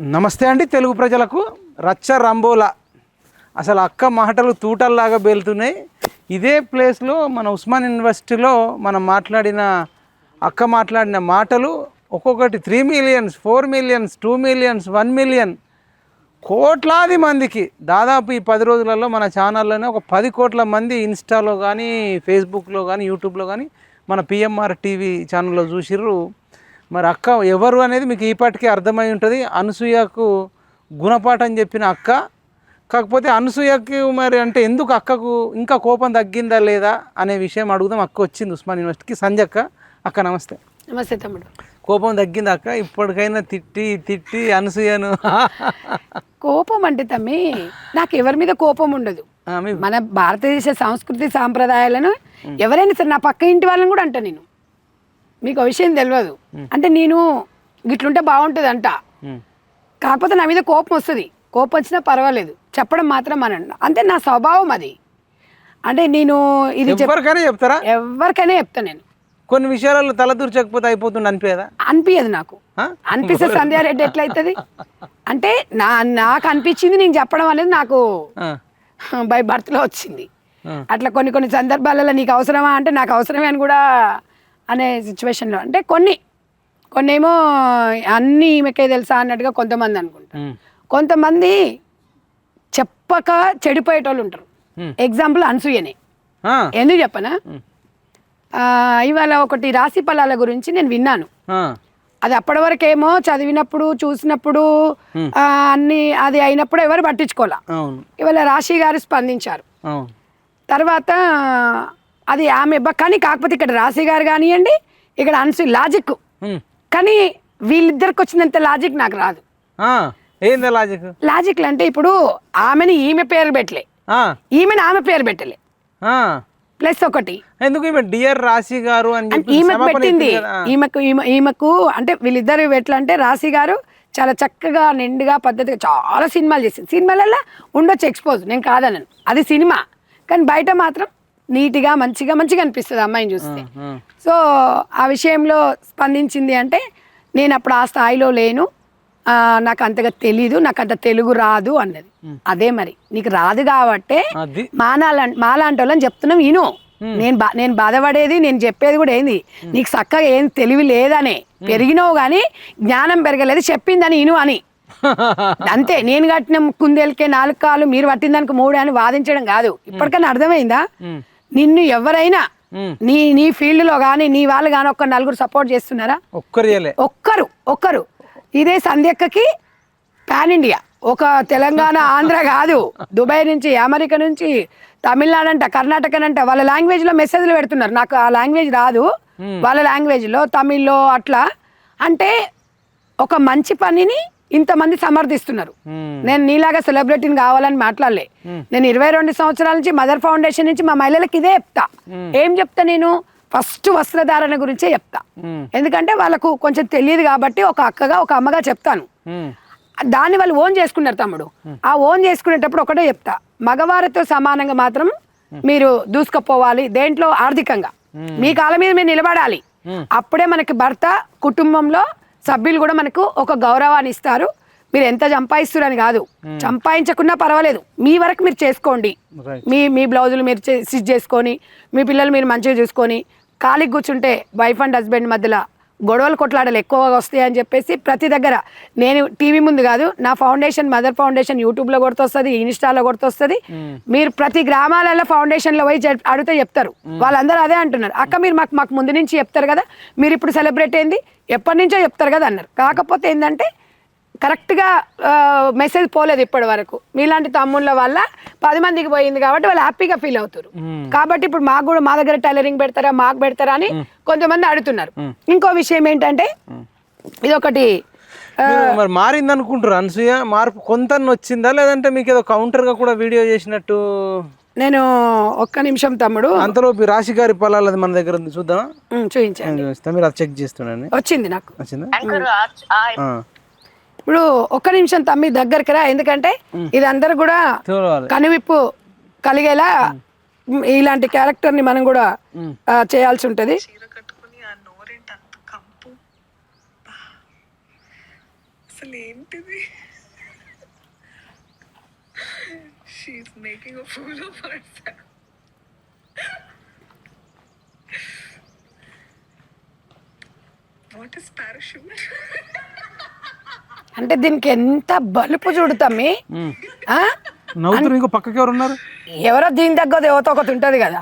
నమస్తే అండి తెలుగు ప్రజలకు. రచ్చ రంబోలా. అసలు అక్క మాటలు తూటల్లాగా బేలుతున్నాయి. ఇదే ప్లేస్లో మన ఉస్మాన్ యూనివర్సిటీలో మనం మాట్లాడిన అక్క మాట్లాడిన మాటలు ఒక్కొక్కటి three millions four millions two millions one million కోట్లాది మందికి. దాదాపు ఈ పది రోజులలో మన ఛానల్లోనే ఒక పది కోట్ల మంది ఇన్స్టాలో కానీ ఫేస్బుక్లో కానీ యూట్యూబ్లో కానీ మన పిఎంఆర్ టీవీ ఛానల్లో చూసిర్రు. మరి అక్క ఎవరు అనేది మీకు ఈపాటికి అర్థమై ఉంటుంది. అనసూయకు గుణపాఠం చెప్పిన అక్క. కాకపోతే అనసూయకి మరి అంటే ఎందుకు అక్కకు ఇంకా కోపం తగ్గిందా లేదా అనే విషయం అడుగుదాం. అక్క వచ్చింది ఉస్మాన్ యూనివర్సిటీకి. సంజక్క అక్క. నమస్తే. నమస్తే తమ్ముడు. కోపం తగ్గింది అక్క? ఇప్పటికైనా తిట్టి తిట్టి అనసూయను. కోపం అంటే తమ్మి నాకు ఎవరి మీద కోపం ఉండదు. మన భారతదేశ సంస్కృతి సాంప్రదాయాలను ఎవరైనా సరే నా పక్క ఇంటి వాళ్ళని కూడా అంట నేను. మీకు విషయం తెలియదు అంటే నేను గిట్లుంటే బాగుంటుంది అంట కాకపోతే నా మీద కోపం వస్తుంది. కోపం వచ్చినా పర్వాలేదు. చెప్పడం మాత్రం అనండి అంతే నా స్వభావం అది. అంటే నేను ఇది ఎవరికైనా చెప్తారా? ఎవరికైనా చెప్తాను నేను. కొన్ని విషయాలలో తల దూర్చకపోతే అయిపోతుంది అనిపించదా? అనిపించదు నాకు? అనిపిస్తే సంధ్యారెడ్డి ఎట్లయితుంది? అంటే నా నాకు అనిపించింది నేను చెప్పడం అనేది నాకు బై బర్త్లో వచ్చింది. అట్లా కొన్ని కొన్ని సందర్భాలలో నీకు అవసరమా? అంటే నాకు అవసరమే అని కూడా అనే సిచ్యువేషన్లో అంటే కొన్ని కొన్ని ఏమో అన్నీ ఈమెకే తెలుసా అన్నట్టుగా కొంతమంది అనుకుంటారు కొంతమంది చెప్పక చెడిపోయేటోళ్ళు ఉంటారు. ఎగ్జాంపుల్ అనసూయనే. ఎందుకు చెప్పనా? ఇవాళ ఒకటి రాశి ఫలాల గురించి నేను విన్నాను. అది అప్పటి వరకేమో చదివినప్పుడు చూసినప్పుడు అన్ని అది అయినప్పుడు ఎవరు పట్టించుకోవాలా అవును. ఇవాళ రాశి గారు స్పందించారు. తర్వాత అది ఆమె కానీ కాకపోతే ఇక్కడ రాశి గారు కానివ్వండి ఇక్కడ అన్సు లాజిక్. కానీ వీళ్ళిద్దరికి వచ్చినంత లాజిక్ నాకు రాదు. ఏంది లాజిక్? లాజిక్లు అంటే ఇప్పుడు ఆమెని ఈమె పేరు పెట్టలే. ఈమెను ఆమె పేరు పెట్టలే. ప్లస్ ఒకటి. ఎందుకు ఈమె డియర్ రాశి గారు అని క్షమాపణ పెట్టింది. ఈమెకు ఈమె ఈమెకు అంటే వీళ్ళిద్దరు ఎట్లా అంటే రాశి గారు చాలా చక్కగా నిండుగా పద్ధతిగా చాలా సినిమాలు చేసింది. సినిమాలలో ఉండొచ్చు ఎక్స్పోజ్ నేను కాదనను. అది సినిమా. కానీ బయట మాత్రం నీట్గా మంచిగా మంచిగా అనిపిస్తుంది అమ్మాయిని చూస్తే. సో ఆ విషయంలో స్పందించింది అంటే నేను అప్పుడు ఆ స్థాయిలో లేను. నాకు అంతగా తెలీదు నాకు అంత తెలుగు రాదు అన్నది. అదే మరి. నీకు రాదు కాబట్టే మానాల మాలాంటి వాళ్ళని చెప్తున్నాం విను. నేను బా నేను బాధపడేది నేను చెప్పేది కూడా ఏంది? నీకు చక్కగా ఏం తెలివి లేదనే. పెరిగినావు కానీ జ్ఞానం పెరగలేదు చెప్పిందని ఇను అని. అంతే. నేను కట్టిన కుందేలకే నాలుగు కాలు మీరు పట్టిన దానికి మూడు అని వాదించడం కాదు. ఇప్పటికైనా అర్థమైందా? నిన్ను ఎవరైనా. నీ నీ ఫీల్డ్లో కానీ నీ వాళ్ళు కానీ ఒక్క నలుగురు సపోర్ట్ చేస్తున్నారా? ఒక్కరు ఒక్కరు ఒక్కరు. ఇదే సంధ్యక్కకి పాన్ ఇండియా ఒక తెలంగాణ ఆంధ్ర కాదు. దుబాయ్ నుంచి అమెరికా నుంచి తమిళనాడు అంట కర్ణాటక అంట వాళ్ళ లాంగ్వేజ్లో మెసేజ్లు పెడుతున్నారు. నాకు ఆ లాంగ్వేజ్ రాదు. వాళ్ళ లాంగ్వేజ్లో తమిళ్ళో అట్లా. అంటే ఒక మంచి పనిని ఇంతమంది సమర్థిస్తున్నారు. నేను నీలాగా సెలబ్రిటీని కావాలని మాట్లాడలే. నేను ఇరవై రెండు సంవత్సరాల నుంచి మదర్ ఫౌండేషన్ నుంచి మా మహిళలకు ఇదే చెప్తా. ఏం చెప్తా నేను? ఫస్ట్ వస్త్రధారణ గురించే చెప్తా. ఎందుకంటే వాళ్ళకు కొంచెం తెలియదు కాబట్టి ఒక అక్కగా ఒక అమ్మగా చెప్తాను. దాన్ని వాళ్ళు ఓన్ చేసుకున్నారు తమ్ముడు. ఆ ఓన్ చేసుకునేటప్పుడు ఒకటే చెప్తా. మగవారితో సమానంగా మాత్రం మీరు దూసుకుపోవాలి దేంట్లో ఆర్థికంగా. మీ కాళ్ళ మీద మీరు నిలబడాలి. అప్పుడే మనకి భర్త కుటుంబంలో సభ్యులు కూడా మనకు ఒక గౌరవాన్ని ఇస్తారు. మీరు ఎంత సంపాదిస్తున్నారని కాదు. సంపాదించకున్నా పర్వాలేదు. మీ వరకు మీరు చేసుకోండి. మీ మీ బ్లౌజులు మీరు స్టిచ్ చేసుకొని మీ పిల్లలు మీరు మంచిగా చూసుకొని ఖాళీకి కూర్చుంటే వైఫ్ అండ్ హస్బెండ్ మధ్యలో గొడవలు కొట్లాడలు ఎక్కువగా వస్తాయి అని చెప్పేసి ప్రతి దగ్గర నేను టీవీ ముందు కాదు నా ఫౌండేషన్ మదర్ ఫౌండేషన్ యూట్యూబ్లో కొడుతొస్తుంది ఇన్స్టాలో కొడుతొస్తుంది. మీరు ప్రతి గ్రామాలలో ఫౌండేషన్లో పోయి అడిగితే చెప్తారు. వాళ్ళందరూ అదే అంటున్నారు. అక్క మీరు మాకు మాకు ముందు నుంచి చెప్తారు కదా మీరు ఇప్పుడు సెలబ్రేట్ అయింది ఎప్పటి నుంచో చెప్తారు కదా అన్నారు. కాకపోతే ఏంటంటే కరెక్ట్గా మెసేజ్ పోలేదు ఇప్పటి వరకు. మీలాంటి తమ్ముళ్ళ వల్ల పది మందికి పోయింది కాబట్టి వాళ్ళు హ్యాపీగా ఫీల్ అవుతారు. కాబట్టి ఇప్పుడు మాకు కూడా మా దగ్గర టైలరింగ్ పెడతారా మాకు పెడతారా అని కొంతమంది అడుగుతున్నారు. ఇంకో విషయం ఏంటంటే ఇది ఒకటి మీరు మరి మారింది అనుకుంటారు అనసూయ? మార్పు కొంత వచ్చిందా లేదంటే మీకు ఏదో counter గా కూడా వీడియో చేసినట్టు? నేను ఒక్క నిమిషం తమ్ముడు. అంతలోపు ఈ రాశి గారి పొలాలు అది మన దగ్గర ఉంది నేను చూస్తా. మీరు అది చెక్ చేస్తున్నాను వచ్చింది నాకు. వచ్చిందా? ఆ, ఇప్పుడు ఒక్క నిమిషం తమ్మి దగ్గరికి రా ఎందుకంటే ఇది అందరు కూడా కనువిప్పు కలిగేలా ఇలాంటి క్యారెక్టర్ని మనం కూడా చేయాల్సి ఉంటది. వాట్ ఇస్ పారాషూట్ అంటే దీనికి ఎంత బలుపు చూడుతామి ఇంకో పక్కకి ఎవరు ఉన్నారు ఎవరో దీని దగ్గర దేవత ఒకటి ఉంటుంది కదా.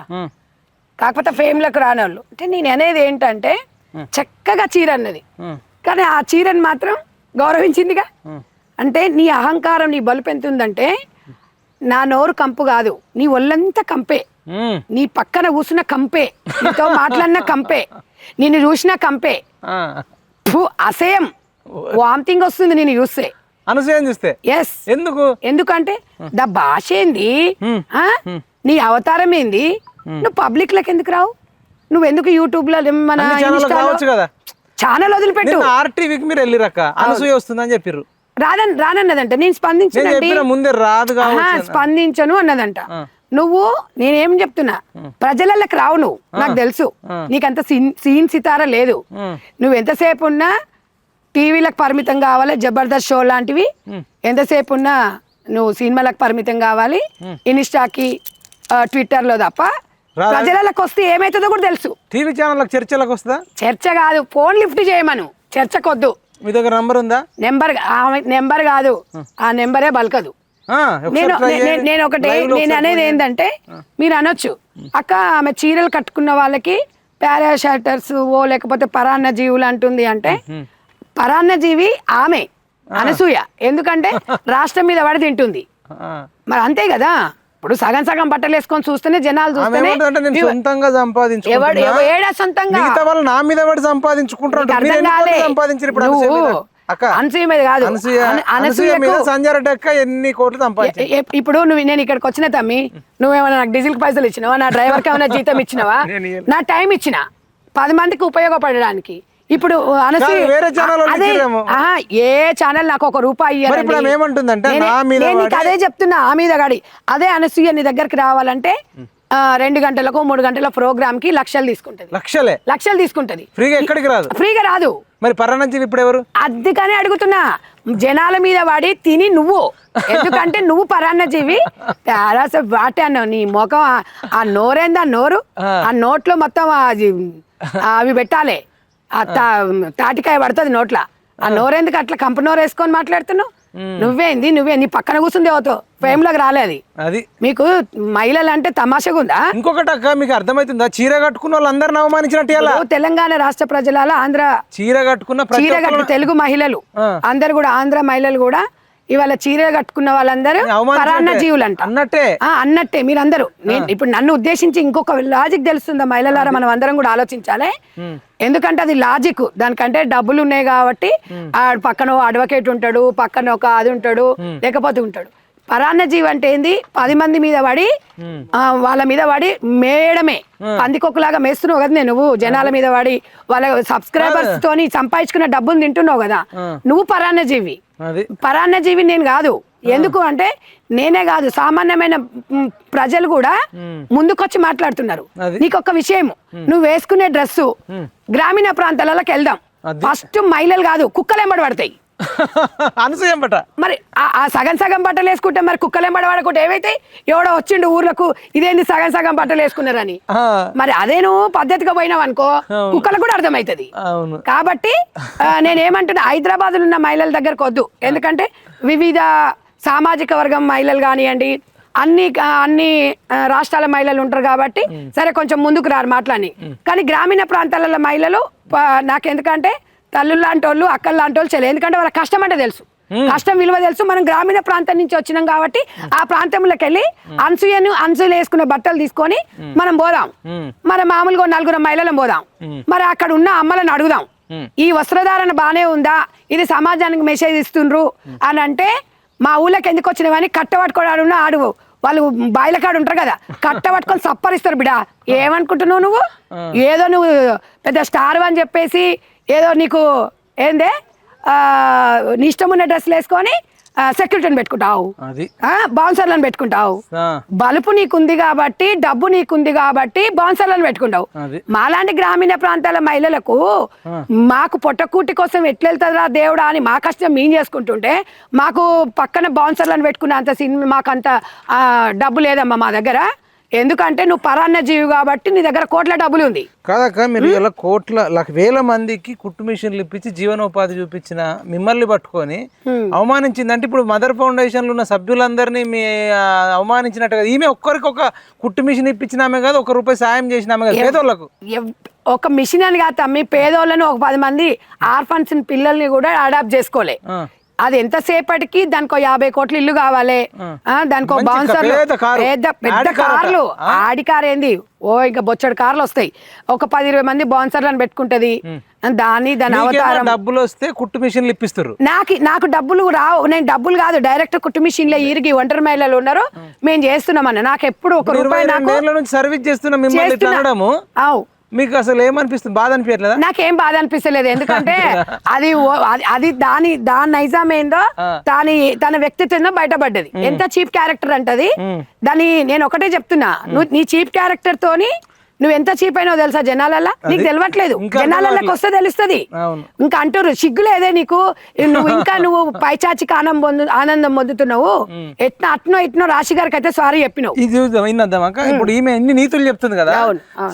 కాకపోతే ఫేమ్లకు రాని వాళ్ళు అంటే నేను అనేది ఏంటంటే చక్కగా చీర అన్నది. కానీ ఆ చీరని మాత్రం గౌరవించిందిగా. అంటే నీ అహంకారం నీ బలుపు ఎంత ఉందంటే నా నోరు కంపు కాదు నీ ఒళ్ళంతా కంపే. నీ పక్కన కూర్చున్న కంపే. నీతో మాట్లాడిన కంపే. నిన్ను చూసిన కంపే. ఆ. వామిటింగ్ వస్తుంది నేను చూస్తే. అనసూయం చూస్తే? ఎస్ ఎందుకు? ఎందుకంటే దా భాష ఏంది? హ్మ్. ఆ? నీ అవతారం ఏంది? నువ్వు పబ్లిక్ లకి ఎందుకు రావు? నువ్వు ఎందుకు యూట్యూబ్లో మన కదా. ఛానల్ వదిలిపెట్టు. ఆర్టీవీకి మీరు వెళ్ళిరక్క. అనసూయ వస్తుందని చెప్పిర్రు. రాదన్ రానన్నదంట. నేను చెప్పిన ముందే రాదు స్పందించను అన్నదంట. నువ్వు నేనేం చెప్తున్నా? ప్రజలకి రావు నువ్వు. నాకు తెలుసు. నీకంత సీన్ సీన్ సితార లేదు. నువ్వు ఎంతసేపు ఉన్నా టీవీలకు పరిమితం కావాలి జబర్దస్త్ షో లాంటివి. ఎంతసేపు ఉన్నా నువ్వు సినిమాలకు పరిమితం కావాలి. ఇన్స్టాకి ట్విట్టర్లో తప్ప? ప్రజలకు వస్తే ఏమవుతుందో కూడా తెలుసు. టీవీ ఛానళ్ళకి చర్చలకు వస్తుందా? చర్చ కాదు ఫోన్ లిఫ్ట్ చేయమను. చర్చకొద్దు. మీ దగ్గర నంబర్ ఉందా? నెంబర్ నెంబర్ కాదు. ఆ నెంబరే బలకదు. నేను. నేను ఒకటి నేను అనేది. ఏంటంటే మీరు అనొచ్చు. అక్క ఆమె చీరలు కట్టుకున్న వాళ్ళకి పారాషాటర్స్ ఓ లేకపోతే పరాన్న జీవులు అంటుంది అంటే పరాన్న జీవి ఆమె అనసూయ. ఎందుకంటే రాష్ట్రం మీద పడి తింటుంది. మరి అంతే కదా? ఇప్పుడు సగం సగం బట్టలు వేసుకొని చూస్తేనే జనాలు చూస్తేనే సొంతంగా సొంతంగా? వాళ్ళు నా మీద పడి సంపాదించుకుంటారు. సంపాదించారు ఇప్పుడు అనసూయ మీద? కాదు. అనసూయ అన- అనసూయ మీద అనసూయకు- సంజయ్ రెడ్డి అక్క ఎన్ని కోట్లు సంపాదించారు? ఎ- ఎ- ఇప్పుడు నువ్వు నేను ఇక్కడికి వచ్చిన తమ్మి నువ్వేమైనా నాకు డీజిల్ పైసలు ఇచ్చినావా? నా డ్రైవర్కి ఏమైనా జీతం ఇచ్చినావా. నా టైం ఇచ్చిన. పది మందికి ఉపయోగపడడానికి. ఇప్పుడు అనసూయ వేరే ఛానల్ అదే ఏ ఛానల్ నాకు ఒక రూపాయి ఏమంటుందంటే నేనే- అదే చెప్తున్నా ఆ మీద గడి అదే అనసూయ నీ దగ్గరికి రావాలంటే రెండు గంటలకు మూడు గంటల ప్రోగ్రామ్కి లక్షలు తీసుకుంటది. లక్షలే? లక్షలు తీసుకుంటది. ఫ్రీగా ఎక్కడికి రాదు? ఫ్రీగా రాదు. మరి పరాణంచి ఇప్పుడు ఎవరు? అందుకనే అడుగుతున్నా జనాల మీద పడి తిని నువ్వు. ఎందుకంటే నువ్వు పరాన్న జీవి పారాస వాటే అన్నావు నీ ముఖం ఆ- నోరేందా నోరు? ఆ. నోట్లో మొత్తం అవి పెట్టాలి. తాటికాయ పడుతుంది నోట్ల. ఆ నోరెందుకు అట్లా కంప నోరు వేసుకొని మాట్లాడుతున్నావు? నువ్వేంది నువ్వే నీ పక్కన కూర్చుంది అవుతో ఫేమ్లోకి రాలేదు అది. మీకు మహిళలు అంటే తమాషగా ఉందా? ఇంకొకటి అక్క మీకు అర్థమవుతుందా చీర కట్టుకున్న వాళ్ళందరిని అవమానించినట్టు తెలంగాణ రాష్ట్ర ప్రజల ఆంధ్ర చీర కట్టుకున్న చీర ఒక్కరు కట్టు తెలుగు మహిళలు. అందరు కూడా ఆంధ్ర మహిళలు కూడా ఇవాళ చీర కట్టుకున్న వాళ్ళందరూ. పరాన్న జీవులంట. అన్నట్టే. ఆ, అన్నట్టే. మీరందరూ. నేను ఇప్పుడు నన్ను ఉద్దేశించి ఇంకొక లాజిక్ తెలుస్తుందా మహిళలారా? మనం అందరం కూడా ఆలోచించాలి. ఎందుకంటే అది లాజిక్ దానికంటే డబ్బులు ఉన్నాయి కాబట్టి ఆ పక్కన అడ్వకేట్ ఉంటాడు పక్కన ఒక అది ఉంటాడు లేకపోతే ఉంటాడు. పరాన్న జీవి అంటే ఏంది? పది మంది మీద పడి వాళ్ళ మీద పడి మేయడమే. పందికొక్కులాగా మేస్తున్నావు కదా నేను నువ్వు జనాల మీద పడి. వాళ్ళ సబ్స్క్రైబర్స్ తోని సంపాదించుకున్న డబ్బులు తింటున్నావు కదా. నువ్వు పరాన్న జీవి. పరాన్న జీవి నేను కాదు. ఎందుకు అంటే నేనే కాదు. సామాన్యమైన ప్రజలు కూడా ముందుకొచ్చి మాట్లాడుతున్నారు. నీకు ఒక విషయం నువ్వు వేసుకునే డ్రెస్సు గ్రామీణ ప్రాంతాలలోకి వెళ్దాం. ఫస్ట్ మహిళలు కాదు కుక్కలు ఎంబడి పడతాయి. అనసూయం బట మరి ఆ- సగం సగం బట్టలు వేసుకుంటే మరి కుక్కలు ఎంబడి పడకుంటే ఏమైతే ఎవడో వచ్చిండు ఊర్లకు ఇదేంది సగం సగం బట్టలు వేసుకున్నారని. మరి అదే నువ్వు పద్ధతిగా పోయినావు అనుకో. కుక్కలకు కూడా అర్థమవుతుంది కాబట్టి నేనేమంటున్నా హైదరాబాద్ ఉన్న మహిళల దగ్గరకు వద్దు. ఎందుకంటే వివిధ సామాజిక వర్గం మహిళలు కానివ్వండి అన్ని అన్ని రాష్ట్రాల మహిళలు ఉంటారు కాబట్టి సరే కొంచెం ముందుకు రారు మాట్లాడి. కానీ గ్రామీణ ప్రాంతాలలో మహిళలు ప- నాకెందుకంటే తల్లులు లాంటి వాళ్ళు అక్కలు లాంటి వాళ్ళు చేయలేదు. ఎందుకంటే వాళ్ళ కష్టం అంటే తెలుసు. కష్టం విలువ తెలుసు. మనం గ్రామీణ ప్రాంతం నుంచి వచ్చినాం కాబట్టి ఆ ప్రాంతంలోకి వెళ్ళి అన్సూయను అన్సూయలు వేసుకున్న బట్టలు తీసుకొని మనం పోదాం. మన మామూలుగా నలుగురు మహిళలను పోదాం. మరి అక్కడ ఉన్న అమ్మలను అడుగుదాం. ఈ వస్త్రధారణ బానే ఉందా? ఇది సమాజానికి మెసేజ్ ఇస్తుండ్రు? అని అంటే మా ఊళ్ళకి ఎందుకు వచ్చినవని కట్ట పట్టుకోవడం ఆడు వాళ్ళు బాయిల కాడు ఉంటారు కదా కట్ట పట్టుకొని సప్పరిస్తారు బిడా. ఏమనుకుంటున్నావు నువ్వు? ఏదో నువ్వు పెద్ద స్టార్ అని చెప్పేసి ఏదో నీకు ఏందే? నీ ఇష్టం ఉన్న డ్రెస్సులు వేసుకొని సెక్యూరిటీని పెట్టుకుంటావు. బౌన్సర్లను పెట్టుకుంటావు. బలుపు నీకుంది కాబట్టి డబ్బు నీకుంది కాబట్టి బౌన్సర్లను పెట్టుకుంటావు. మాలాంటి గ్రామీణ ప్రాంతాల మహిళలకు మాకు పొట్టకూటి కోసం ఎట్లా వెళ్తుందిరా దేవుడా అని మా కష్టం మేము చేసుకుంటుంటే మాకు పక్కన బౌన్సర్లను పెట్టుకునే అంత సినిమా మాకు అంత ఆ, డబ్బు లేదమ్మా మా దగ్గర. ఎందుకంటే నువ్వు పరాన్న జీవి కాబట్టి నీ దగ్గర కోట్ల డబ్బులు ఉంది కాదక్క మీరు ఇలా కోట్ల లక్ష వేల మందికి కుట్టు మిషన్లు ఇప్పించి జీవనోపాధి చూపించిన మిమ్మల్ని పట్టుకొని అవమానించింది అంటే ఇప్పుడు మదర్ ఫౌండేషన్లో ఉన్న సభ్యులందరినీ మీ అవమానించినట్టు కదా. ఈమె ఒక్కరికి ఒక కుట్టు మిషన్ ఇప్పించినామే కాదు ఒక రూపాయి సాయం చేసినామే కదా పేదోళ్ళకు ఒక మిషన్ అని కాదు తమ్మి పేదోళ్ళను ఒక పది మంది ఆర్ఫన్స్ పిల్లల్ని కూడా అడాప్ట్ చేసుకోలే. అది ఎంతసేపటికి? దానికి యాభై కోట్ల ఇల్లు కావాలి. ఆ, దానికి బౌన్సర్ పెద్ద. పెద్ద. కార్లు. ఆడి కార్ ఏంది? ఓ ఇంకా బొచ్చడి కార్లు వస్తాయి. ఒక పది ఇరవై మంది బౌన్సర్లను పెట్టుకుంటది. దాని దాని అవతారం. డబ్బులు వస్తే కుట్టు మిషన్లు ఇప్పిస్తారు నాకు నాకు డబ్బులు రావు. నేను డబ్బులు కాదు డైరెక్ట్ కుట్టు మిషన్లో ఇరిగి ఒంటరి మహిళలు ఉన్నారు. మేము చేస్తున్నామన్న. నాకు ఎప్పుడు ఒక రూపాయి సర్వీస్ చేస్తున్న మిమ్మల్ని చేస్తున్నా. అవు మీకు అసలు ఏమనిపిస్తుంది? బాధ అనిపించట్లేదా? నాకేం బాధ అనిపిస్తలేదు. ఎందుకంటే అది అది- దాని దాని నైజాం ఏందో దాని తన వ్యక్తిత్వం ఏందో బయటపడ్డది ఎంత చీప్ క్యారెక్టర్ అంటది? దాని నేను ఒకటే చెప్తున్నా. నువ్వు నీ చీప్ క్యారెక్టర్ తోని నువ్వు ఎంత చీప్ అయినో తెలుసా జనాలల్లా? నీకు తెలియట్లేదు జనాలకి వస్తే తెలుస్తుంది. ఇంకా అంటారు సిగ్గులేదే నీకు. నువ్వు ఇంకా నువ్వు పైచాచికి ఆనందం పొందు ఆనందం పొందుతున్నావు. ఎట్నో అట్నో ఇట్నో రాశి గారికి అయితే సారీ చెప్పినావు. ఇది ఇప్పుడు ఈమె ఎన్ని నీతులు చెప్తుంది కదా?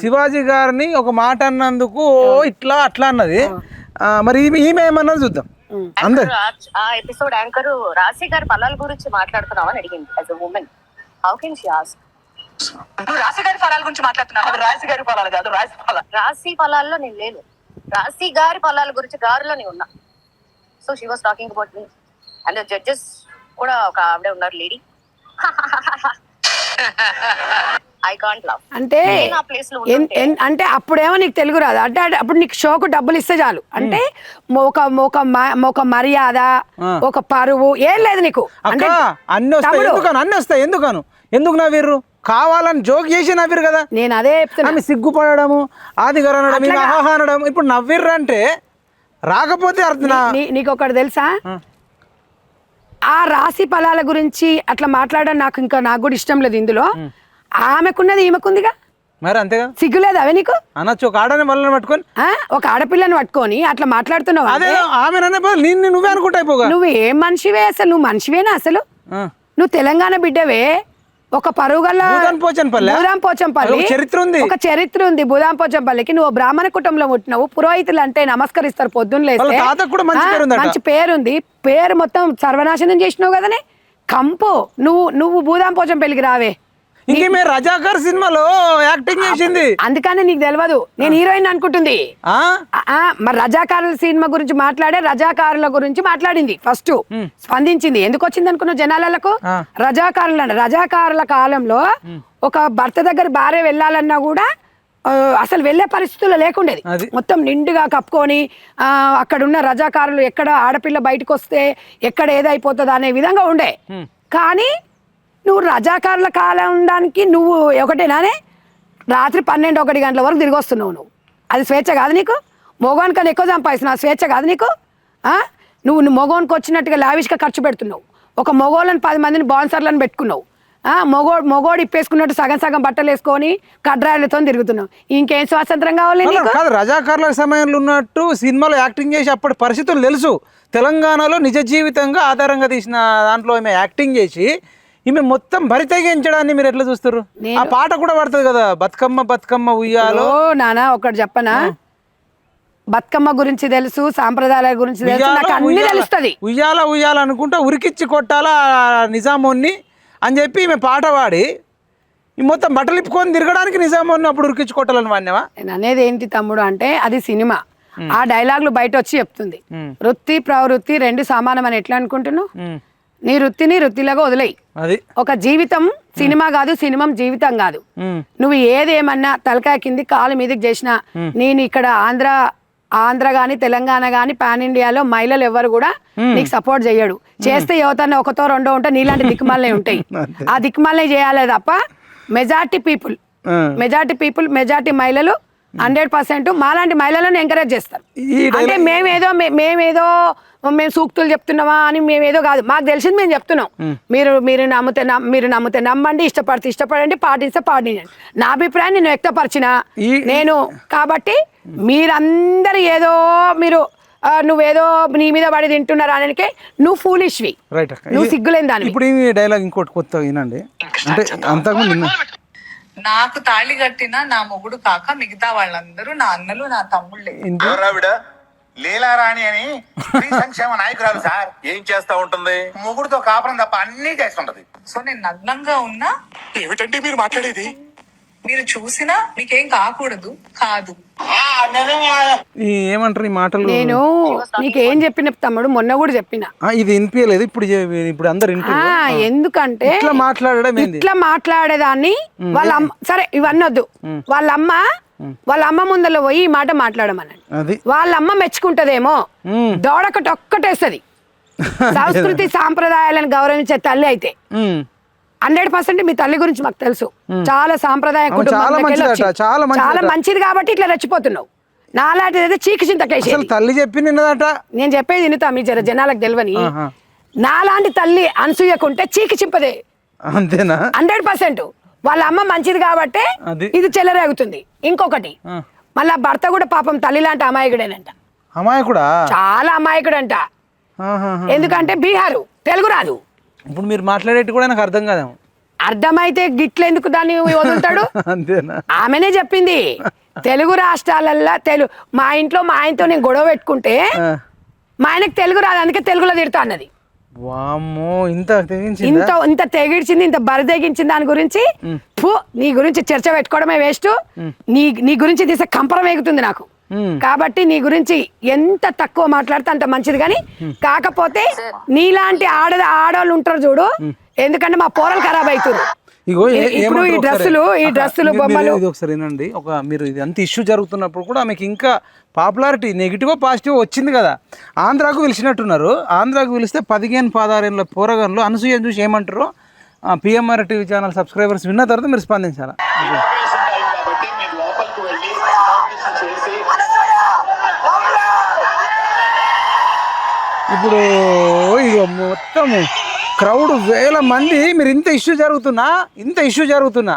శివాజీ గారిని ఒక మాట అన్నందుకు ఇట్లా అట్లా అన్నది. మరి ఈమె ఏమన్నది చూద్దాం. ఆ ఎపిసోడ్ యాంకర్ రాశి గారి ఫలాల గురించి మాట్లాడుతున్నావు అని అడిగింది as a woman how can she ask నువ్వు రాశి గారి ఫలాల గురించి మాట్లాడుతున్నావు? రాశి గారి ఫలాలు కాదు రాశి ఫలాలు. రాశి ఫలాల్లో నేను లేను. రాశి గారి ఫలాల గురించి గారిలో నేను ఉన్నా. So she was talking about me and judges కూడా ఒక ఆవిడ ఉన్నారు లేడీ ఐ కాంట్ లవ్ అంటే అంటే అప్పుడేమో నీకు తెలుగు రాదు. అంటే అంటే అప్పుడు నీకు షోకు డబ్బులు ఇస్తే చాలు. అంటే ఒక ఒక ఒక మర్యాద ఒక పరువు ఏం లేదు నీకు. అక్క అంటే అన్ని వస్తాయి. ఎందుకను? అన్ని వస్తాయి. ఎందుకను? ఎందుకు నవ్విర్రు? కావాలని జోక్ చేసి నవ్విరు కదా. నేను అదే చెప్తున్నా. ఆమె సిగ్గుపడము ఆదిగారు అనడం ఈమె ఆహా అనడం ఇప్పుడు నవ్విర్రు అంటే రాకపోతే అర్థం నా- నీ- నీకు ఒకటి తెలుసా? ఆ. రాశి ఫలాల గురించి అట్లా మాట్లాడడం నాకు ఇంకా నాకు కూడా ఇష్టం లేదు ఇందులో. ఆమెకున్నది ఈమెకుందిగా? మరి అంతేగా? సిగ్గులేదు అవే నీకు? అనొచ్చు ఒక ఆడని వాళ్ళని పట్టుకొని. ఆ? ఒక ఆడపిల్లని పట్టుకొని అట్లా మాట్లాడుతున్నావు? అదే అంటే ఆమె నన్నే బదులు నిన్ను నువ్వే అనుకుంటా అయిపోగా. నువ్వు ఏం మనిషివే అసలు? నువ్వు మనిషివేనా అసలు? ఆ. నువ్వు తెలంగాణ బిడ్డవే? ఒక పరుగుల పోచంపల్లి? చరిత్ర ఉంది. ఒక చరిత్ర ఉంది భూదాన్ పోచంపల్లికి నువ్వు బ్రాహ్మణ కుటుంబంలో పుట్టినావు. పురోహితులు అంటే నమస్కరిస్తారు పొద్దున్న లేస్తే. మంచి పేరుంది. పేరు మొత్తం సర్వనాశనం చేసినావు కదనే? కంపు. నువ్వు నువ్వు భూదాన్ పోచంపల్లికి రావే. ఇంకేమే రజాకర్ సినిమాలో యాక్టింగ్ చేసింది. అందుకనే నీకు తెలియదు నేను హీరోయిన్ అనుకుంటుంది. మరి రజాకారుల సినిమా గురించి మాట్లాడే రజాకారుల గురించి మాట్లాడింది ఫస్ట్. స్పందించింది. ఎందుకు వచ్చింది అనుకున్న జనాలకు. రజాకారులు రజాకారుల కాలంలో ఒక భర్త దగ్గర భార్య వెళ్ళాలన్నా కూడా అసలు వెళ్ళే పరిస్థితుల్లో లేకుండేది. మొత్తం నిండుగా కప్పుకొని ఆ, అక్కడ ఉన్న రజాకారులు ఎక్కడ ఆడపిల్ల బయటకు వస్తే ఎక్కడ ఏదైపోతుంది అనే విధంగా ఉండే. కానీ నువ్వు రజాకారుల కాలండానికి నువ్వు ఒకటేనానే? రాత్రి పన్నెండు ఒకటి గంటల వరకు తిరిగి వస్తున్నావు నువ్వు. అది స్వేచ్ఛ కాదు నీకు? మగవాని కన్నా ఎక్కువ సంపాదిస్తున్నావు స్వేచ్ఛ కాదు నీకు? నువ్వు నువ్వు మగవానికి వచ్చినట్టుగా లావిష్గా ఖర్చు పెడుతున్నావు. ఒక మగోళ్ళని పది మందిని బాన్సర్లను పెట్టుకున్నావు. ఆ, మగోడు మగోడు ఇప్పేసుకున్నట్టు సగం సగం బట్టలు వేసుకొని కడ్రాయిలతో తిరుగుతున్నావు. ఇంకేం స్వాతంత్రం కావాలి కాదు రజాకారుల సమయంలో ఉన్నట్టు సినిమాలో యాక్టింగ్ చేసి అప్పటి పరిస్థితులు తెలుసు. తెలంగాణలో నిజ జీవితంగా ఆధారంగా తీసిన దాంట్లో ఈమె యాక్టింగ్ చేసి ఈమె మొత్తం బరి తెగించడాన్ని మీరు ఎట్లా చూస్తారు ఆ పాట కూడా పడుతుంది కదా బతుకమ్మ బతుకమ్మ ఉయ్యాలో. నానా ఒకటి చెప్పనా? బతుకమ్మ గురించి తెలుసు సాంప్రదాయాల గురించి తెలుసు నాకు అన్ని తెలుస్తుంది. ఉయ్యాల ఉయ్యాల అనుకుంటా ఉరికిచ్చి కొట్టాలా నిజామోన్ని అని చెప్పి ఈమె పాట పాడి ఈ మొత్తం బట్టలు ఇప్పుకొని తిరగడానికి నిజామోన్ని అప్పుడు ఉరికిచ్చి కొట్టాలని వాడినావా? నేను అనేది ఏంటి తమ్ముడు అంటే అది సినిమా. ఆ డైలాగులు బయట వచ్చి చెప్తుంది వృత్తి ప్రవృత్తి రెండు సమానం అని ఎట్లా అనుకుంటున్నావు? నీ వృత్తిని వృత్తిలాగా వదిలేయి. అది. ఒక జీవితం సినిమా కాదు సినిమా జీవితం కాదు. నువ్వు ఏదేమన్నా తలకాయ కింది కాలు మీదకి చేసినా నేను ఇక్కడ ఆంధ్ర ఆంధ్ర గాని తెలంగాణ గాని పాన్ ఇండియాలో మహిళలు ఎవరు కూడా నీకు సపోర్ట్ చేయడు. చేస్తే యువతన్న ఒకతో రెండో ఉంటే నీలాంటి దిక్కుమాలే ఉంటాయి. ఆ దిక్కుమాలే చేయాలి తప్ప majority people. Majority people majority మహిళలు హండ్రెడ్ పర్సెంట్ మాలాంటి మహిళలను ఎంకరేజ్ చేస్తారు. అంటే మేమేదో మే- మేమేదో మేము సూక్తులు చెప్తున్నామా అని మేమేదో కాదు. మాకు తెలిసింది మేము చెప్తున్నాం. మీరు మీరు నమ్మితే నమ్- మీరు నమ్మితే నమ్మండి ఇష్టపడితే ఇష్టపడండి పాటిస్తే పాటించండి. నా అభిప్రాయం నేను వ్యక్తపరిచిన నేను కాబట్టి మీరందరు ఏదో మీరు నువ్వేదో నీ మీద పడి తింటున్నారు అనకే నువ్వు ఫూలిష్వి రైట్ అక్క. నువ్వు సిగ్గులేని దానివి. ఇప్పుడు ఈ డైలాగ్ ఇంకోటి కొత్త వినండి. అంటే అంతకుముందు నాకు తాళి కట్టిన నా మొగుడు కాక మిగతా వాళ్ళందరూ నా అన్నలు నా తమ్ముళ్ళే. ఎవరావిడ లీలారాణి అని స్త్రీ సంక్షేమ నాయకురాలు సార్. ఏం చేస్తా ఉంటుంది? మొగుడుతో కాపురం తప్ప అన్ని చేస్తుంటది. సో నేను నగ్నంగా ఉన్నా ఏమిటండి మీరు మాట్లాడేది? మీరు చూసినా మీకేం కాకూడదు కాదు. ఏమంటారు ఈ మాటలు? నేను నీకేం చెప్పిన తమ్ముడు మొన్న కూడా చెప్పిన. ఆ, ఇది వినిపించలేదు ఇప్పుడు చె- ఇప్పుడు అందరు ఆ, వింటున్నారు ఎందుకంటే ఇట్లా మాట్లాడడం ఏంది? ఇట్లా మాట్లాడేదాన్ని వాళ్ళ అమ్మ సరే ఇవన్నీ వద్దు వాళ్ళ అమ్మ వాళ్ళ అమ్మ ముందర పోయి ఈ మాట మాట్లాడమనండి. అది. వాళ్ళ అమ్మ మెచ్చుకుంటదేమో. ఉమ్. దోడకటి ఒక్కటేస్తుంది సంస్కృతి సాంప్రదాయాలను గౌరవించే తల్లి అయితే. ఉమ్. హండ్రెడ్ పర్సెంట్ మీ తల్లి గురించి మాకు తెలుసు. చాలా సాంప్రదాయ కుటుంబం చాలా మంచిది కాబట్టి ఇట్లా రెచ్చిపోతున్నావు. నాలాంటిది అయితే చీకి చింతకేసి తల్లి చెప్పి నిన్నదట నేను చెప్పేది వినుతా మీ జర జనాలకు తెలియని. నాలాంటి తల్లి అనసూయకుంటే చీకి చింపదే. అంతేనా? Hundred percent. వాళ్ళ అమ్మ మంచిది కాబట్టి. ఇది చెలరేగుతుంది. ఇంకొకటి. మళ్ళా భర్త కూడా పాపం తల్లి లాంటి అమాయకుడేనంట. అమాయకుడా? చాలా అమాయకుడంట. ఎందుకంటే బీహారు తెలుగు రాదు. ఇప్పుడు మీరు మాట్లాడేటి కూడా నాకు అర్థం కాదేమో. అర్థమైతే గిట్లెందుకు దాన్ని వదులుతాడు? అంతేనా? ఆమెనే చెప్పింది. తెలుగు రాష్ట్రాలల్లో తెలుగు మా ఇంట్లో మా ఆయనతో నేను గొడవ పెట్టుకుంటే. మా ఆయనకు తెలుగు రాదు అందుకే తెలుగులో తిడతా అన్నది. వామ్మో ఇంత ఇంత ఇంత తెగిడ్చింది ఇంత బరి తెగించింది దాని గురించి నీ గురించి చర్చ పెట్టుకోవడమే వేస్ట్. నీ నీ గురించి తీసే కంపరం ఎగుతుంది నాకు. కాబట్టి నీ గురించి ఎంత తక్కువ మాట్లాడితే అంత మంచిది. కానీ కాకపోతే నీలాంటి ఆడ ఆడవాళ్ళు ఉంటారు చూడు. ఎందుకంటే మా పోరలు ఖరాబ్ ఏ- ఇప్పుడు ఈ? డ్రెస్సులు ఈ డ్రెస్సులు బొమ్మలు. ఒకసారి వినండి. ఒక మీరు ఇది అంత ఇష్యూ జరుగుతున్నప్పుడు కూడా ఆమెకి ఇంకా పాపులారిటీ నెగిటివ్ పాజిటివ్ వచ్చింది కదా. ఆంధ్రాకు పిలిచినట్టున్నారు. ఆంధ్రాకు పిలిస్తే పదిహేను పదహారేళ్ళ పోరగన్లు అనసూయని చూసి ఏమంటారు? పిఎంఆర్ టీవీ ఛానల్ సబ్స్క్రైబర్స్ విన్న తర్వాత మీరు స్పందించాలా కాబట్టి మీరు లోపలికి వెళ్ళి అనాలిసిస్ చేసి ఇప్పుడు ఇక మొత్తం క్రౌడ్ వేల మంది మీరు ఇంత ఇష్యూ జరుగుతున్నా ఇంత ఇష్యూ జరుగుతున్నా.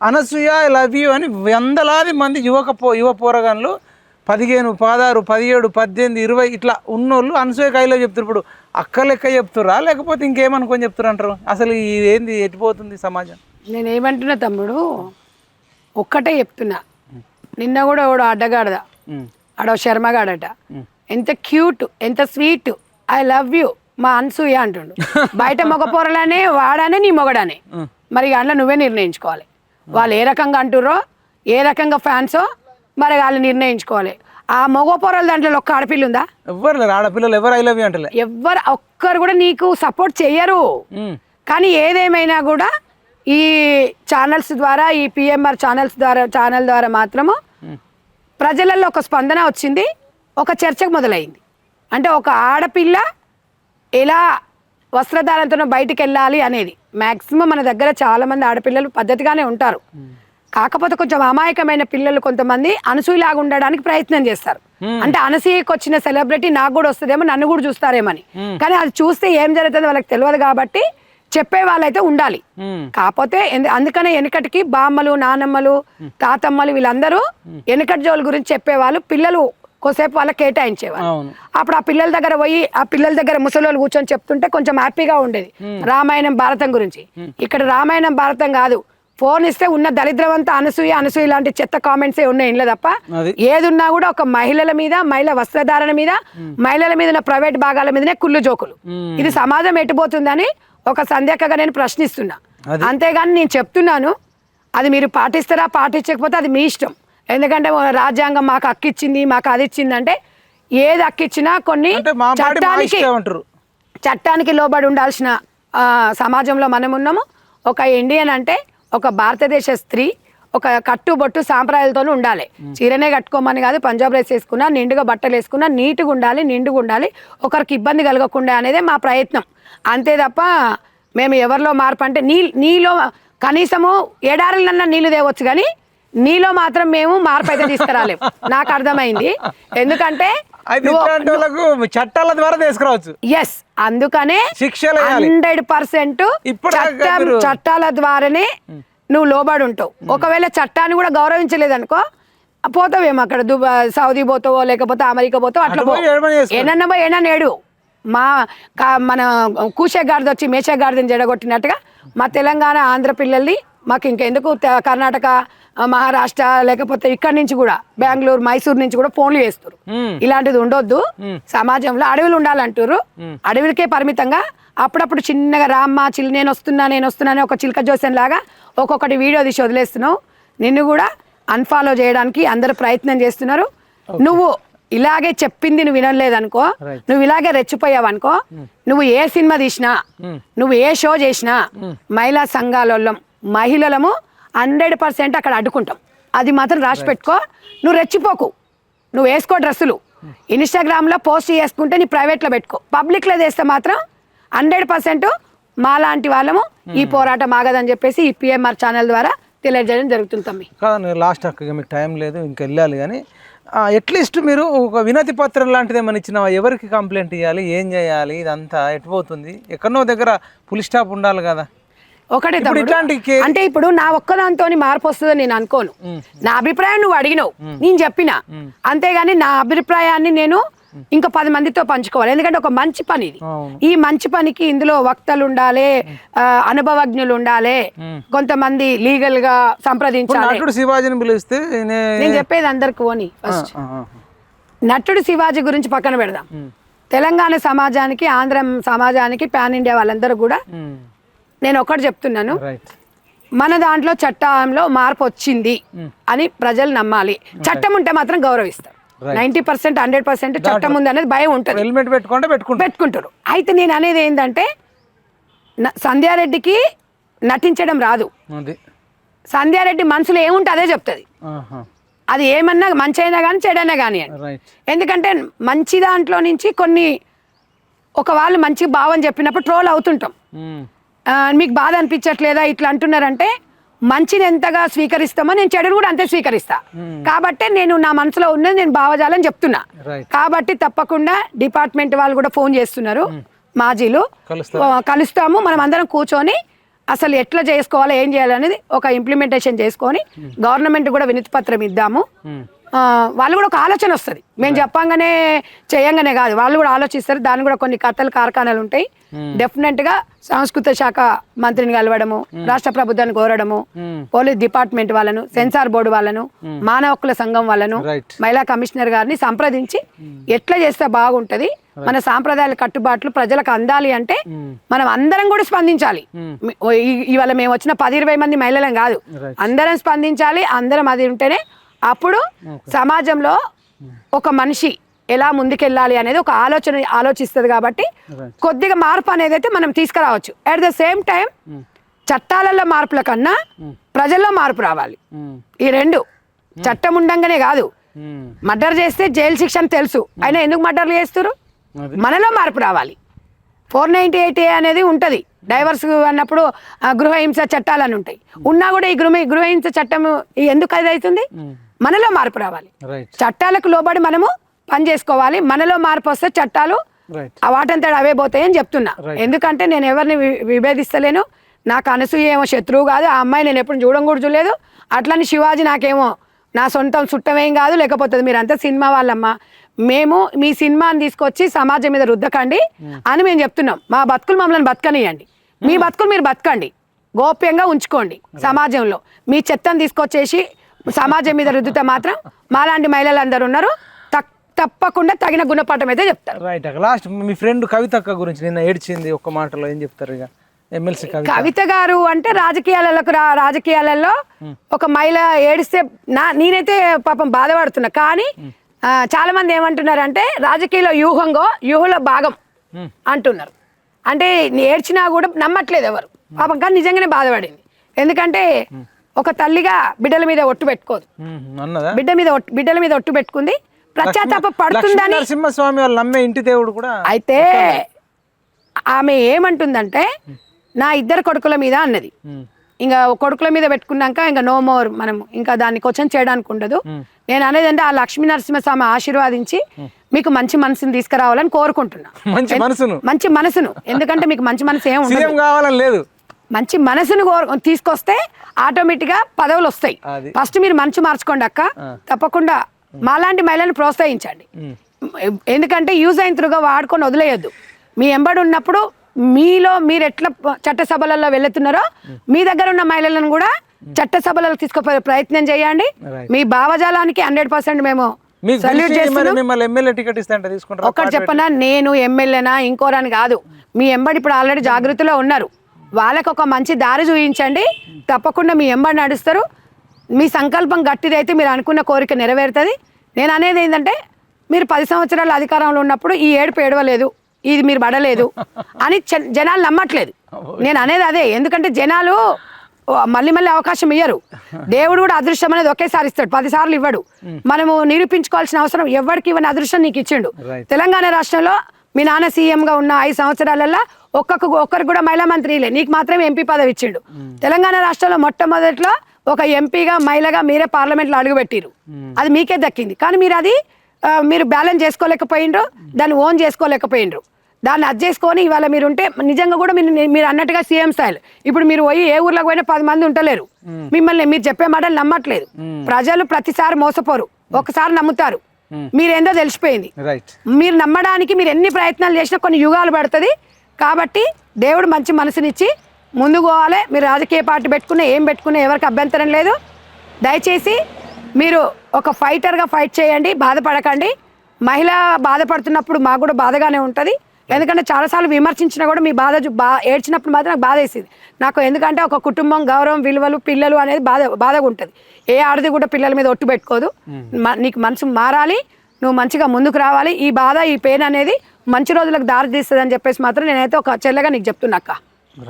అనసూయ లవ్ యూ అని వందలాది మంది యువక పో యువ పోరగాన్లు పదిహేను పదహారు పదిహేడు పద్దెనిమిది ఇరవై ఇట్లా ఉన్నోళ్ళు అనసూయ కైలో చెప్తారు ఇప్పుడు అక్క లెక్క చెప్తురా లేకపోతే ఇంకేమనుకొని చెప్తారు అంటారు అసలు ఇది ఏంది ఎట్టిపోతుంది సమాజం? నేను ఏమంటున్నా తమ్ముడు ఒక్కటే చెప్తున్నా. నిన్న కూడా అడ్డగాడదా. ఉమ్. ఆడో శర్మగాడట. ఎంత క్యూట్ ఎంత స్వీట్. ఐ లవ్ యూ మా అన్సూయ అంటుండు. బయట మగ పొరలనే వాడానే నీ మొగడానే. మరి అందులో నువ్వే నిర్ణయించుకోవాలి. వాళ్ళు ఏ రకంగా అంటుర్రో ఏ రకంగా ఫ్యాన్సో మరి వాళ్ళు నిర్ణయించుకోవాలి. ఆ మగ పొరల దాంట్లో ఒక్క ఆడపిల్ల ఉందా? ఎవ్వరు లేరు. ఆడపిల్లలు ఎవరు ఐ లవ్ యూ అంటలే. ఎవ్వరు ఒక్కరు కూడా నీకు సపోర్ట్ చెయ్యరు. కానీ ఏదేమైనా కూడా ఈ ఛానల్స్ ద్వారా ఈ పిఎంఆర్ ఛానల్స్ ద్వారా ఛానల్ ద్వారా మాత్రము ప్రజలలో ఒక స్పందన వచ్చింది ఒక చర్చకు మొదలైంది. అంటే ఒక ఆడపిల్ల ఎలా వస్త్రధారణతో బయటికి వెళ్ళాలి అనేది. మ్యాక్సిమం మన దగ్గర చాలా మంది ఆడపిల్లలు పద్ధతిగానే ఉంటారు. కాకపోతే కొంచెం అమాయకమైన పిల్లలు కొంతమంది అనసూయలాగా ఉండడానికి ప్రయత్నం చేస్తారు. అంటే అనసూయకి వచ్చిన సెలబ్రిటీ నాకు కూడా వస్తుందేమో నన్ను కూడా చూస్తారేమని. కానీ అది చూస్తే ఏం జరుగుతుందో వాళ్ళకి తెలియదు కాబట్టి చెప్పే వాళ్ళైతే ఉండాలి. కాకపోతే అందుకనే వెనకటికి బామ్మలు నానమ్మలు తాతమ్మలు వీళ్ళందరూ వెనకటి జోలు గురించి చెప్పేవాళ్ళు పిల్లలు కొద్దిసేపు వాళ్ళకి కేటాయించేవాళ్ళు. అవును. అప్పుడు ఆ పిల్లల దగ్గర పోయి ఆ పిల్లల దగ్గర ముసలోళ్ళు కూర్చొని చెప్తుంటే కొంచెం హ్యాపీగా ఉండేది. రామాయణం భారతం గురించి. ఇక్కడ రామాయణం భారతం కాదు. ఫోన్ ఇస్తే ఉన్న దరిద్రం అంతా అనసూయ అనసూయ లాంటి చెత్త కామెంట్సే ఉన్నాయి ఇంట్లో తప్ప. ఏదున్నా కూడా ఒక మహిళల మీద మహిళ వస్త్రధారణ మీద మహిళల మీద ఉన్న ప్రైవేట్ భాగాల మీదనే కుళ్ళు జోకులు. ఇది సమాజం ఎట్టుపోతుందని ఒక సంధ్యాకగా నేను ప్రశ్నిస్తున్నా. అంతేగాని నేను చెప్తున్నాను అది మీరు పాటిస్తారా పాటించకపోతే అది మీ ఇష్టం. ఎందుకంటే రాజ్యాంగం మాకు హక్కిచ్చింది మాకు అది ఇచ్చింది అంటే ఏది హక్కిచ్చినా కొన్ని చట్టానికి చట్టానికి లోబడి ఉండాల్సిన సమాజంలో మనం ఉన్నాము. ఒక ఇండియన్ అంటే ఒక భారతదేశ స్త్రీ ఒక కట్టుబొట్టు సాంప్రదాయాలతో ఉండాలి. చీరనే కట్టుకోమని కాదు పంజాబ్ రైస్ వేసుకున్నా నిండుగా బట్టలు వేసుకున్నా నీట్గా ఉండాలి నిండుగా ఉండాలి. ఒకరికి ఇబ్బంది కలగకుండా అనేదే మా ప్రయత్నం. అంతే తప్ప మేము ఎవరిలో మార్పు అంటే నీ నీలో కనీసము ఎడారులన్నా నీళ్ళు తేవచ్చు కానీ నీలో మాత్రం మేము మార్పు అయితే తీసుకురాలేం. నాకు అర్థమైంది. ఎందుకంటే చట్టాల ద్వారా తీసుకురావచ్చు. ఎస్ అందుకనే శిక్షలు. హండ్రెడ్ పర్సెంట్ చట్టం చట్టాల ద్వారానే నువ్వు లోబడి ఉంటావు ఒకవేళ చట్టాన్ని కూడా గౌరవించలేదనుకో పోతావేమో అక్కడ దుబాయ్ సౌదీ పోతావో లేకపోతే అమెరికా పోతావో అట్లా. ఏనన్నా పోయి ఏనా నేడు మా మన కూషే గాడిద వచ్చి మేషే గాడిదని జడగొట్టినట్టుగా మా తెలంగాణ ఆంధ్ర పిల్లల్ని మాకు ఇంకెందుకు కర్ణాటక మహారాష్ట్ర లేకపోతే ఇక్కడి నుంచి కూడా బెంగళూరు మైసూర్ నుంచి కూడా ఫోన్లు చేస్తారు. ఇలాంటిది ఉండొద్దు. సమాజంలో అడవులు ఉండాలంటారు. అడవులకే పరిమితంగా అప్పుడప్పుడు చిన్నగా రామ్మ చిల్ నేను వస్తున్నా నేను వస్తున్నా అని ఒక చిలక జోసెన్ లాగా ఒక్కొక్కటి వీడియో తీసి వదిలేస్తున్నావు. నిన్ను కూడా అన్ఫాలో చేయడానికి అందరూ ప్రయత్నం చేస్తున్నారు. నువ్వు ఇలాగే చెప్పింది నువ్వు వినలేదనుకో. నువ్వు ఇలాగే రెచ్చిపోయావనుకో నువ్వు ఏ సినిమా తీసినా నువ్వు ఏ షో చేసినా మహిళా సంఘాలలో మహిళలము హండ్రెడ్ పర్సెంట్ అక్కడ అడ్డుకుంటాం. అది మాత్రం రాసి పెట్టుకో. నువ్వు రెచ్చిపోకు. నువ్వు వేసుకో డ్రెస్సులు. ఇన్స్టాగ్రామ్లో పోస్ట్ చేసుకుంటే నీ ప్రైవేట్లో పెట్టుకో. పబ్లిక్లో చేస్తే మాత్రం హండ్రెడ్ పర్సెంట్ మాలాంటి వాళ్ళము ఈ పోరాటం ఆగదని చెప్పేసి ఈ పిఎంఆర్ ఛానల్ ద్వారా తెలియజేయడం జరుగుతుంది తమ్మి. కాదు లాస్ట్ అక్క మీకు టైం లేదు ఇంకా వెళ్ళాలి కానీ అట్లీస్ట్ మీరు ఒక వినతి పత్రం లాంటిది ఏమైనా ఇచ్చిన ఎవరికి కంప్లైంట్ ఇవ్వాలి ఏం చేయాలి? ఇదంతా ఎటు పోతుంది? ఎక్కడో దగ్గర పులి స్టాప్ ఉండాలి కదా. ఒకటే. ఇట్లాంటి అంటే ఇప్పుడు నా ఒక్కదాంతో మార్పు వస్తుందని నేను అనుకోను. నా అభిప్రాయం నువ్వు అడిగినావు. నేను చెప్పిన. అంతేగాని నా అభిప్రాయాన్ని నేను ఇంకా పది మందితో పంచుకోవాలి. ఎందుకంటే ఒక మంచి పని ఇది. ఈ మంచి పనికి ఇందులో వక్తలు ఉండాలి అనుభవజ్ఞులు ఉండాలి కొంతమంది లీగల్గా సంప్రదించాలి. నటుడు శివాజీని పిలిస్తే నేను చెప్పేది అందరికి పోని ఫస్ట్ నటుడు శివాజీ గురించి పక్కన పెడదాం. తెలంగాణ సమాజానికి ఆంధ్ర సమాజానికి పాన్ ఇండియా వాళ్ళందరూ కూడా నేను ఒకటి చెప్తున్నాను. మన దాంట్లో చట్టంలో మార్పు వచ్చింది అని ప్రజలు నమ్మాలి. చట్టం ఉంటే మాత్రం గౌరవిస్తారు. నైన్టీ పర్సెంట్ హండ్రెడ్ పర్సెంట్ చట్టం ఉంది అనేది భయం ఉంటుంది. హెల్మెట్ పెట్టుకుంటే పెట్టుకుంటా పెట్టుకుంటారు. అయితే నేను అనేది ఏంటంటే సంధ్యారెడ్డికి నటించడం రాదు. సంధ్యారెడ్డి మనసులో ఏముంటే అదే చెప్తుంది. అది ఏమన్నా మంచి అయినా కానీ చెడైనా కానీ ఎందుకంటే మంచి దాంట్లో నుంచి కొన్ని ఒక వాళ్ళు మంచి భావం చెప్పినప్పుడు ట్రోల్ అవుతుంటాం. ఆ, మీకు బాధ అనిపించట్లేదా? ఇట్లా అంటున్నారంటే మంచిని ఎంతగా స్వీకరిస్తామో నేను చెడును కూడా అంతే స్వీకరిస్తా. కాబట్టి నేను నా మనసులో ఉన్నది నేను భావజాలని చెప్తున్నా. కాబట్టి తప్పకుండా డిపార్ట్మెంట్ వాళ్ళు కూడా ఫోన్ చేస్తున్నారు మాజీలు. కలుస్తారు. ఆ, కలుస్తాము. మనం అందరం కూర్చొని అసలు ఎట్లా చేసుకోవాలో ఏం చేయాలనేది ఒక ఇంప్లిమెంటేషన్ చేసుకొని గవర్నమెంట్ కూడా వినతి పత్రం ఇద్దాము. వాళ్ళు కూడా ఒక ఆలోచన వస్తుంది. మేము చెప్పంగానే చేయంగానే కాదు. వాళ్ళు కూడా ఆలోచిస్తారు. దాని కూడా కొన్ని కథలు కార్ఖానాలు ఉంటాయి. డెఫినెట్గా సంస్కృత శాఖ మంత్రిని కలవడము రాష్ట్ర ప్రభుత్వాన్ని కోరడము పోలీస్ డిపార్ట్మెంట్ వాళ్ళను సెన్సార్ బోర్డు వాళ్ళను మానవ హక్కుల సంఘం వాళ్ళను. మహిళా కమిషనర్ గారిని సంప్రదించి ఎట్లా చేస్తే బాగుంటది మన సాంప్రదాయాల కట్టుబాట్లు ప్రజలకు అందాలి అంటే మనం అందరం కూడా స్పందించాలి. ఇవాళ మేము వచ్చిన పది ఇరవై మంది మహిళలం కాదు. అందరం స్పందించాలి అందరం అది ఉంటేనే అప్పుడు సమాజంలో ఒక మనిషి ఎలా ముందుకెళ్ళాలి అనేది ఒక ఆలోచన ఆలోచిస్తుంది కాబట్టి కొద్దిగా మార్పు అనేది అయితే మనం తీసుకురావచ్చు. అట్ ద సేమ్ టైం చట్టాలలో మార్పుల కన్నా ప్రజల్లో మార్పు రావాలి. ఉమ్, ఈ రెండు చట్టం ఉండంగానే కాదు. మర్డర్ చేస్తే జైలు శిక్ష అని తెలుసు. అయినా ఎందుకు మర్డర్లు చేస్తారు. మనలో మార్పు రావాలి. ఫోర్ నైన్టీ ఎయిట్ ఏ అనేది ఉంటుంది. డైవర్స్ అన్నప్పుడు గృహహింస చట్టాలని ఉంటాయి. ఉన్నా కూడా ఈ గృహ గృహహింస చట్టం ఎందుకు అది అవుతుంది? మనలో మార్పు రావాలి. చట్టాలకు లోబడి మనము పని చేసుకోవాలి. మనలో మార్పు వస్తే చట్టాలు వాటంతట అవే పోతాయని చెప్తున్నా. ఎందుకంటే నేను ఎవరిని విభేదిస్తలేను. నాకు అనసూయ ఏమో శత్రువు కాదు. ఆ అమ్మాయి నేను ఎప్పుడు చూడడం కూడా చూడలేదు. అట్లని శివాజీ నాకేమో నా సొంతం చుట్టమేం కాదు. లేకపోతే మీరంతా సినిమా వాళ్ళమ్మా. మేము మీ సినిమాని తీసుకొచ్చి సమాజం మీద రుద్దకండి అని మేము చెప్తున్నాం. మా బతుకులు మమ్మల్ని బతకనియండి. మీ బతుకులు మీరు బతకండి. గోప్యంగా ఉంచుకోండి సమాజంలో. మీ చెత్తను తీసుకొచ్చేసి సమాజం మీద రుద్దితే మాత్రం మాలాంటి మహిళలు అందరు ఉన్నారు తప్పకుండా తగిన గుణపాఠం అయితే చెప్తారు. రైట్ అక్క. లాస్ట్ మీ ఫ్రెండ్ కవితక్క గురించి నిన్న ఏడ్చింది ఒక్క మాటలో ఏం చెప్తారు ఇక? ఎమ్మెల్సీ కవిత. కవిత గారు అంటే రాజకీయాలకు రాజకీయాలలో ఒక మహిళ ఏడిస్తే నా నేనైతే పాపం బాధపడుతున్నా. కానీ ఆ, చాలా మంది ఏమంటున్నారంటే రాజకీయాల వ్యూహంగో వ్యూహంలో భాగం అంటున్నారు. అంటే ఏడ్చినా కూడా నమ్మట్లేదు ఎవరు. పాపం కానీ నిజంగానే బాధపడింది. ఎందుకంటే ఒక తల్లిగా బిడ్డల మీద ఒట్టు పెట్టుకోదు. బిడ్డ మీద బిడ్డల మీద ఒట్టు పెట్టుకుంది. పశ్చాత్తాప లక్ష్మీ పడుతుందని నరసింహస్వామి వాళ్ళు నమ్మే ఇంటి దేవుడు కూడా అయితే ఆమె ఏమంటుందంటే నా ఇద్దరు కొడుకుల మీద అన్నది. ఇంకా కొడుకుల మీద పెట్టుకున్నాక ఇంకా నో మోర్ మనం ఇంకా దాన్ని క్వశ్చన్ చేయడానికి ఉండదు. నేను అనేది అంటే ఆ లక్ష్మీ నరసింహస్వామి ఆశీర్వాదించి మీకు మంచి మనసుని తీసుకురావాలని కోరుకుంటున్నా. మంచి మనసును? మంచి మనసును. ఎందుకంటే మీకు మంచి మనసు ఏం కావాలని లేదు. మంచి మనసును కోరు తీసుకొస్తే ఆటోమేటిక్గా పదవులు వస్తాయి. ఫస్ట్ మీరు మంచి మార్చుకోండి అక్క. తప్పకుండా మాలాంటి మహిళలను ప్రోత్సహించండి. ఎందుకంటే యూజ్ అయిన త్రుగా వాడుకొని వదిలేయొద్దు. మీ ఎంబడి ఉన్నప్పుడు మీలో మీరు ఎట్లా చట్టసభలలో వెళ్తున్నారో మీ దగ్గర ఉన్న మహిళలను కూడా చట్టసభలలో తీసుకుపోయే ప్రయత్నం చేయండి. మీ భావజాలానికి హండ్రెడ్ పర్సెంట్ మేము ఒక్కటి చెప్పనా? నేను ఎమ్మెల్యేనా? ఇంకోరని కాదు. మీ ఎంబడి ఇప్పుడు ఆల్రెడీ జాగృతిలో ఉన్నారు. వాళ్ళకి ఒక మంచి దారి చూపించండి తప్పకుండా మీ ఎంబడి నడుస్తారు. మీ సంకల్పం గట్టిదైతే మీరు అనుకున్న కోరిక నెరవేరుతుంది. నేను అనేది ఏంటంటే మీరు పది సంవత్సరాల అధికారంలో ఉన్నప్పుడు ఈ ఏడుపు ఏడవలేదు ఇది మీరు పడలేదు అని జనాలు నమ్మట్లేదు. నేను అనేది అదే. ఎందుకంటే జనాలు మళ్ళీ మళ్ళీ అవకాశం ఇయ్యరు. దేవుడు కూడా అదృష్టం అనేది ఒకేసారి ఇస్తాడు. పది సార్లు ఇవ్వడు. మనము నిరూపించుకోవాల్సిన అవసరం ఎవరికి ఇవ్వని అదృష్టం నీకు ఇచ్చిండు. తెలంగాణ రాష్ట్రంలో మీ నాన్న సీఎం గా ఉన్న ఐదు సంవత్సరాలలో ఒక్కొక్క ఒక్కరికి కూడా మహిళా మంత్రిలే. నీకు మాత్రమే ఎంపీ పదవి ఇచ్చిండు. తెలంగాణ రాష్ట్రంలో మొట్టమొదట్లో ఒక ఎంపీగా మహిళగా మీరే పార్లమెంట్లో అడుగుపెట్టిరు అది మీకే దక్కింది. కానీ మీరు అది మీరు బ్యాలెన్స్ చేసుకోలేకపోయిండ్రు దాన్ని ఓన్ చేసుకోలేకపోయిండ్రు. దాన్ని అది చేసుకొని ఇవాళ మీరు ఉంటే నిజంగా కూడా మీరు మీరు అన్నట్టుగా సీఎం స్టైల్. ఇప్పుడు మీరు పోయి ఏ ఊర్లోకి పోయినా పది మంది ఉంటలేరు. మిమ్మల్ని మీరు చెప్పే మాటలు నమ్మట్లేదు. ప్రజలు ప్రతిసారి మోసపోరు. ఒకసారి నమ్ముతారు. మీరేందో తెలిసిపోయింది. మీరు నమ్మడానికి మీరు ఎన్ని ప్రయత్నాలు చేసినా కొన్ని యుగాలు పడుతుంది. కాబట్టి దేవుడు మంచి మనసునిచ్చి ముందుకు పోవాలి. మీరు రాజకీయ పార్టీ పెట్టుకున్నా ఏం పెట్టుకున్నా ఎవరికి అభ్యంతరం లేదు. దయచేసి మీరు ఒక ఫైటర్గా ఫైట్ చేయండి బాధపడకండి. మహిళ బాధపడుతున్నప్పుడు మాకు కూడా బాధగానే ఉంటుంది. ఎందుకంటే చాలాసార్లు విమర్శించినా కూడా మీ బాధ బా ఏడ్చినప్పుడు మాత్రం నాకు బాధ వేసింది నాకు ఎందుకంటే ఒక కుటుంబం గౌరవం విలువలు పిల్లలు అనేది బాధ బాధగా ఉంటుంది. ఏ ఆడది కూడా పిల్లల మీద ఒట్టు పెట్టుకోదు. మ- నీకు మనసు మారాలి. నువ్వు మంచిగా ముందుకు రావాలి. ఈ బాధ ఈ పెయిన్ అనేది మంచి రోజులకు దారి తీస్తుంది అని చెప్పేసి మాత్రం నేనైతే ఒక చెల్లెగా నీకు చెప్తున్నా అక్క.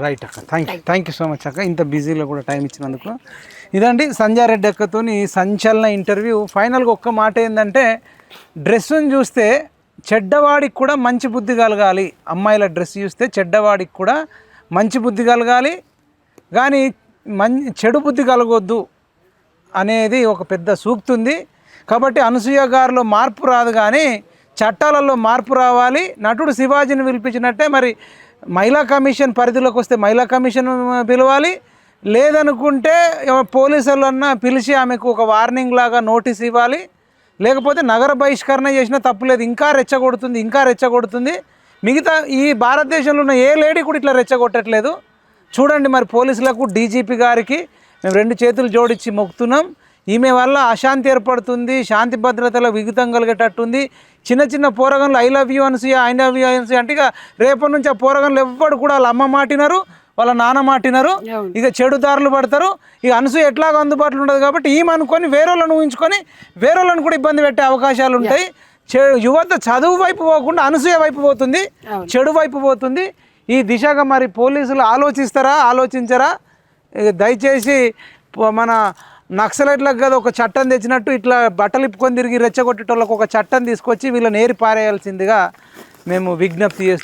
రైట్ అక్క. Thank you thank you so much అక్క. ఇంత బిజీలో కూడా టైం ఇచ్చినందుకు. ఇదండి సంజయ్ రెడ్డి అక్కతోని సంచలన ఇంటర్వ్యూ. ఫైనల్గా ఒక్క మాట ఏంటంటే డ్రెస్సును చూస్తే చెడ్డవాడికి కూడా మంచి బుద్ధి కలగాలి. అమ్మాయిల డ్రెస్ చూస్తే చెడ్డవాడికి కూడా మంచి బుద్ధి కలగాలి. కానీ మం చెడు బుద్ధి కలగొద్దు అనేది ఒక పెద్ద సూక్తి ఉంది కాబట్టి అనసూయ గారిలో మార్పు రాదు కానీ చట్టాలలో మార్పు రావాలి. నటుడు శివాజీని పిలిపించినట్టే మరి మహిళా కమిషన్ పరిధిలోకి వస్తే మహిళా కమిషన్ పిలవాలి. లేదనుకుంటే పోలీసులు పోలీసులన్నా పిలిచి ఆమెకు ఒక వార్నింగ్ లాగా నోటీస్ ఇవ్వాలి. లేకపోతే నగర బహిష్కరణ చేసినా తప్పులేదు ఇంకా రెచ్చగొడుతుంది ఇంకా రెచ్చగొడుతుంది. మిగతా ఈ భారతదేశంలో ఉన్న ఏ లేడీ కూడా ఇట్లా రెచ్చగొట్టట్లేదు. చూడండి మరి పోలీసులకు డీజీపీ గారికి మేము రెండు చేతులు జోడించి మొక్కుతున్నాం. ఈమె వల్ల అశాంతి ఏర్పడుతుంది శాంతి భద్రతలో విఘితం కలిగేటట్టుంది. చిన్న చిన్న పోరగన్లు I love you Anasuya I love you Anasuya అంటే ఇక రేపటి నుంచి ఆ పోరగన్లు ఎవ్వడు కూడా వాళ్ళ అమ్మ మాటినారు వాళ్ళ నాన్న మాటినారు. ఇక చెడు దారులు పడతారు. ఇక అనసూయ ఎట్లాగో అందుబాటులో ఉండదు కాబట్టి ఈమె అనుకొని వేరేళ్ళని ఊహించుకొని వేరేళ్ళని కూడా ఇబ్బంది పెట్టే అవకాశాలు ఉంటాయి. యువత చదువు వైపు పోకుండా అనసూయ వైపు పోతుంది. చెడు వైపు పోతుంది. ఈ దిశగా మరి పోలీసులు ఆలోచిస్తారా ఆలోచించరా? దయచేసి మన నక్సలైట్లకు కదా ఒక చట్టం తెచ్చినట్టు ఇట్లా బట్టలు ఇప్పుకొని తిరిగి రెచ్చగొట్టేటోళ్ళకు ఒక చట్టం తీసుకొచ్చి వీళ్ళని ఏరి పారేయాల్సిందిగా మేము విజ్ఞప్తి చేస్తున్నాం.